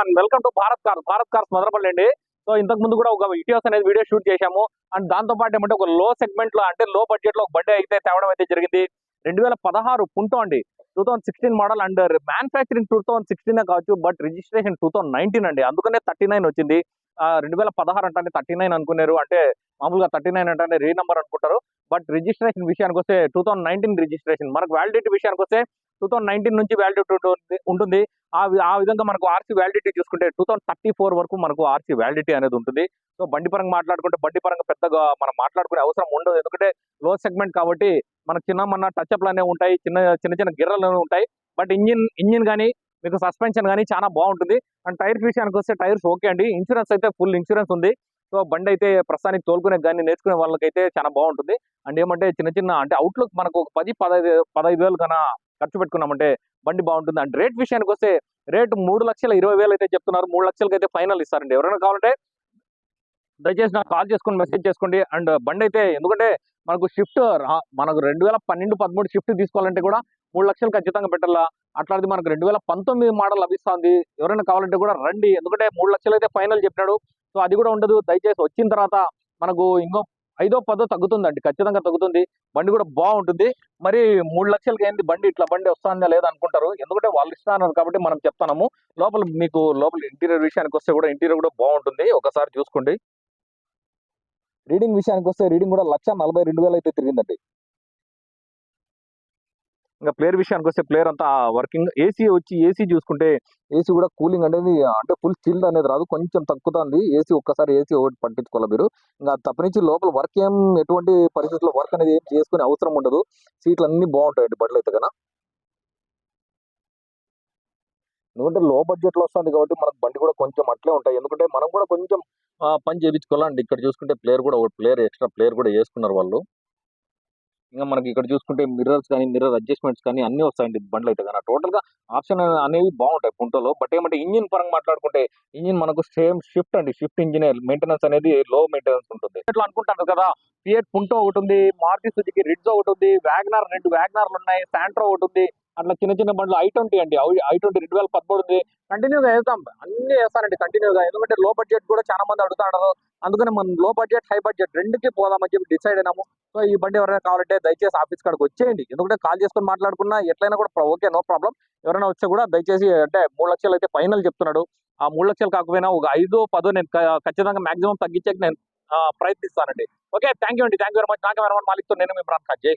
And welcome to Bharat cars Bharat cars Modalapalli అండి. So ఇంతకు ముందు కూడా ఒక ఇటీవస్ అనేది వీడియో షూట్ చేశాము. అండ్ దాంతో పాటు ఏమంటే ఒక లో సెగ్మెంట్లో అంటే లో బడ్జెట్లో ఒక బండి అయితే తేవడం అయితే జరిగింది. రెండు వేల పదహారు పుంటో అండి. Two thousand sixteen model and manufacturing two thousand sixteen కావచ్చు but registration two thousand nineteen అండి. అందుకనే థర్టీ నైన్ వచ్చింది. రెండు వేల పదహారు అంటే థర్టీ నైన్ అనుకున్నారు అంటే మామూలుగా థర్టీ నైన్ అంటే రీ నెంబర్ అనుకుంటారు. బట్ రిజిస్ట్రేషన్ విషయానికి వస్తే టూ థౌసండ్ నైన్టీన్ రిజిస్ట్రేషన్ మనకు వ్యాలిడిటీ విషయానికి వస్తే టూ నైన్టీన్ నుంచి వ్యాలిడిటీ ఉంటుంది. ఆ ఆ విధంగా మనకు ఆర్సీ వ్యాలిడిటీ చూసుకుంటే టూ థౌసండ్ థర్టీ ఫోర్ వరకు మనకు ఆర్సీ వ్యాలిడిటీ అనేది ఉంటుంది. సో బండి పరంగా మాట్లాడుకుంటే బండి పరంగా పెద్దగా మనం మాట్లాడుకునే అవసరం ఉండదు. ఎందుకంటే లో సెగ్మెంట్ కాబట్టి మనకు చిన్న మన టచ్అప్లు అనేవి ఉంటాయి. చిన్న చిన్న చిన్న గిర్రలు అనేవి ఉంటాయి. బట్ ఇంజిన్ ఇంజిన్ కానీ మీకు సస్పెన్షన్ కానీ చాలా బాగుంటుంది. అండ్ టైర్స్ విషయానికి వస్తే టైర్స్ ఓకే అండి. ఇన్సూరెన్స్ అయితే ఫుల్ ఇన్సూరెన్స్ ఉంది. సో బండి అయితే ప్రస్తుతానికి తోలుకునే కానీ నేర్చుకునే వాళ్ళకైతే చాలా బాగుంటుంది అండ్ ఏమంటే చిన్న చిన్న అంటే అవుట్లుక్ మనకు ఒక పది పదహైదు పదహైదు వేలు కన్నా ఖర్చు పెట్టుకున్నామంటే బండి బాగుంటుంది అండ్ రేట్ విషయానికి వస్తే రేటు మూడు లక్షల ఇరవై వేలు అయితే చెప్తున్నారు. మూడు లక్షలకి అయితే ఫైనల్ ఇస్తారండి. ఎవరైనా కావాలంటే దయచేసి నాకు కాల్ చేసుకోండి మెసేజ్ చేసుకోండి. అండ్ బండి అయితే ఎందుకంటే మనకు షిఫ్ట్ మనకు రెండు వేల పన్నెండు పదమూడు షిఫ్ట్ తీసుకోవాలంటే కూడా మూడు లక్షలు ఖచ్చితంగా పెట్టాలా? అట్లాంటిది మనకు రెండు వేల పంతొమ్మిది మోడల్ లభిస్తుంది. ఎవరైనా కావాలంటే కూడా రండి. ఎందుకంటే మూడు లక్షలు అయితే ఫైనల్ చెప్పినాడు. సో అది కూడా ఉండదు. దయచేసి వచ్చిన తర్వాత మనకు ఇంకో ఐదో పదో తగ్గుతుందండి. ఖచ్చితంగా తగ్గుతుంది. బండి కూడా బాగుంటుంది. మరి మూడు లక్షలకి ఏంది బండి? ఇట్లా బండి వస్తుందా లేదా అనుకుంటారు. ఎందుకంటే వాళ్ళు ఇస్తున్నారు కాబట్టి మనం చెప్తాము లోపల మీకు లోపల ఇంటీరియర్ విషయానికి వస్తే కూడా ఇంటీరియర్ కూడా బాగుంటుంది. ఒకసారి చూసుకోండి. రీడింగ్ విషయానికి వస్తే రీడింగ్ కూడా లక్ష నలభై రెండు వేలు అయితే తిరిగిందండి. ఇంకా ప్లేయర్ విషయానికి వస్తే ప్లేయర్ అంతా వర్కింగ్ ఏసీ వచ్చి ఏసీ చూసుకుంటే ఏసీ కూడా కూలింగ్ అనేది అంటే ఫుల్ చిల్డ్ అనేది రాదు కొంచెం తగ్గుతుంది. ఏసీ ఒక్కసారి ఏసీ ఒకటి పట్టించుకోవాలి మీరు? ఇంకా తప్పనించి లోపల వర్క్ ఏం ఎటువంటి పరిస్థితుల్లో వర్క్ అనేది ఏం చేసుకునే అవసరం ఉండదు. సీట్లు అన్ని బాగుంటాయండి బండ్లు అయితే కన్నా ఎందుకంటే లో బడ్జెట్లో వస్తుంది కాబట్టి మనకు బండి కూడా కొంచెం అట్లే ఉంటాయి. ఎందుకంటే మనం కూడా కొంచెం పని చేయించుకోవాలండి ఇక్కడ చూసుకుంటే ప్లేయర్ కూడా ఒక ప్లేయర్ ఎక్స్ట్రా ప్లేయర్ కూడా వేసుకున్నారు వాళ్ళు. ఇంకా మనకి ఇక్కడ చూసుకుంటే మిర్రర్స్ కానీ మిర్రర్ అడ్జస్ట్మెంట్స్ కానీ అన్ని వస్తాయండి బండ్లు అయితే. కానీ టోటల్గా ఆప్షన్ అనేవి బాగుంటాయి పుంటలో బట్ ఏమంటే ఇంజిన్ పరంగా మాట్లాడుకుంటే ఇంజిన్ మనకు సేమ్ షిఫ్ట్ అండి. షిఫ్ట్ ఇంజిన్ మెయింటెనెన్స్ అనేది లో మెయింటెనెన్స్ ఉంటుంది. ఇట్లా అనుకుంటారు కదా ఫియట్ పుంటో ఒకటి ఉంది మారుతి సుజుకి రిడ్జ్ ఒకటి ఉంది వ్యాగ్నార్ రెండు వ్యాగ్నార్లు ఉన్నాయి శాంట్రో ఒకటి ఉంది. అట్లా చిన్న చిన్న బండ్లు ఐ ట్వంటీ అండి. ఐ ట్వంటీ రెండు వేల పదమూడు ఉంది కంటిన్యూగా వేస్తాం అన్ని వేస్తానండి కంటిన్యూగా ఎందుకంటే లో బడ్జెట్ కూడా చాలా మంది అడుగుతాడు అందుకని మనం లో బడ్జెట్ హై బడ్జెట్ రెండుకి పోదామని చెప్పి డిసైడ్ అయినాము. సో ఈ బండి ఎవరైనా కావాలంటే దయచేసి ఆఫీస్ కాడికి వచ్చేయండి. ఎందుకంటే కాల్ చేసుకొని మాట్లాడుకున్నా ఎట్లయినా కూడా ఓకే నో ప్రాబ్లం ఎవరైనా వచ్చా కూడా దయచేసి అంటే మూడు లక్షలు అయితే ఫైనల్ చెప్తున్నాడు. ఆ మూడు లక్షలు కాకపోయినా ఒక ఐదు పదో నేను ఖచ్చితంగా మాక్సిమం తగ్గించేకి నేను ప్రయత్నిస్తానండి. ఓకే థ్యాంక్ యూ అండి. థ్యాంక్ యూ వెరీ మచ్ నాకు వెరీ మచ్ మాలిక్తో నేను మీ ప్రాంతం జై